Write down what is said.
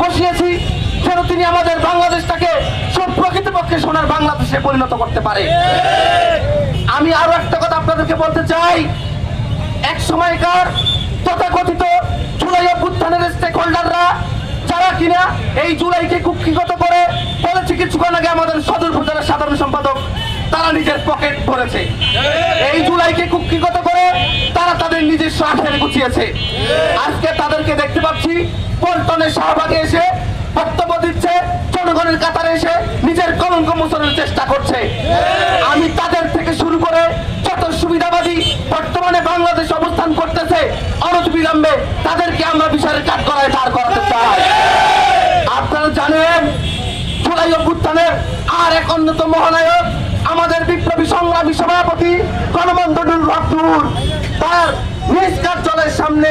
বসিয়েছি যেন তিনি আমাদের বাংলাদেশটাকে সব প্রকৃতপক্ষে সোনার বাংলাদেশে পরিণত করতে পারে। আমি আরও একটা কথা আপনাদেরকে বলতে চাই। এক সময়কার তথাকথিত জুলাই অভ্যুত্থানের স্টেক হোল্ডাররা যারা কিনা এই জুলাইকে কুক্ষিগত করে বলেছে কিছুক্ষণ আগে আমাদের সদর উপজেলার সাধারণ সম্পাদক, তারা নিজের পকেট ভরেছে। এই জুলাইকে কুক্ষিগত নিজস্ব গুছিয়েছে। আজকে তাদেরকে দেখতে পাচ্ছি, পল্টনের শাহবাগে এসে বক্তব্য দিচ্ছে, জনগণের কাতারে এসে নিজের কলঙ্ক মোচনের চেষ্টা করছে। আমি তাদের থেকে শুরু করে যত সুবিধাবাদী বর্তমানে বাংলাদেশ অবস্থান করতেছে বিলম্বে তাদেরকে আমরা বিচারের কাঠ করায় দাঁড় করাতে চাই। আপনারা জানেন, জুলাই অভ্যুত্থানের আর এক অন্যতম মহানায়ক আমাদের বিপ্লবী সংগ্রামী সভাপতি গণবন্ধন রক্তুর তার নিজ চলের সামনে